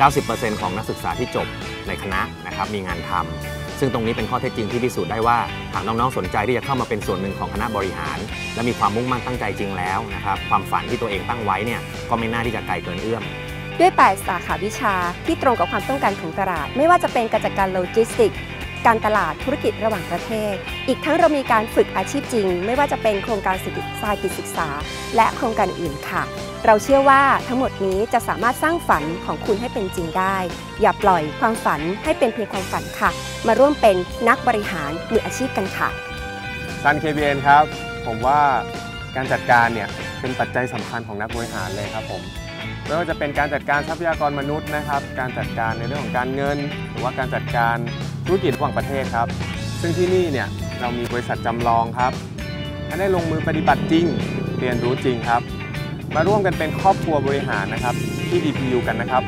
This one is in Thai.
90%ของนักศึกษาที่จบในคณะนะครับมีงานทำซึ่งตรงนี้เป็นข้อเท็จจริงที่พิสูจน์ได้ว่าหากน้องๆสนใจที่จะเข้ามาเป็นส่วนหนึ่งของคณะบริหาร และมีความมุ่งมั่นตั้งใจจริงแล้วนะครับความฝันที่ตัวเองตั้งไว้เนี่ยก็ไม่น่าที่จะไกลเกินเอื้อมด้วย 8 สาขาวิชาที่ตรงกับความต้องการของตลาด ไม่ว่าจะเป็นการจัดการโลจิสติกส์ การตลาดธุรกิจระหว่างประเทศ อีกทั้งเรามีการฝึกอาชีพจริง ไม่ว่าจะเป็นโครงการศึกษากิจศึกษา และโครงการอื่นค่ะ เราเชื่อว่าทั้งหมดนี้จะสามารถสร้างฝันของคุณให้เป็นจริงได้ อย่าปล่อยความฝันให้เป็นเพียงความฝันค่ะ มาร่วมเป็นนักบริหารมืออาชีพกันค่ะซัน KBN ครับ ผมว่าการจัดการเนี่ยเป็นปัจจัยสำคัญของนักบริหารเลยครับผมไม่ว่าจะเป็นการจัดการทรัพยากรมนุษย์นะครับ การจัดการในเรื่องของการเงิน หรือว่าการจัดการ ธุรกิจระหว่างประเทศครับ ซึ่งที่นี่เนี่ยเรามีบริษัทจำลองครับท่านได้ลงมือปฏิบัติจริง เรียนรู้จริงครับ มาร่วมกันเป็นครอบครัวบริหารนะครับ ที่ DPU กันนะครับ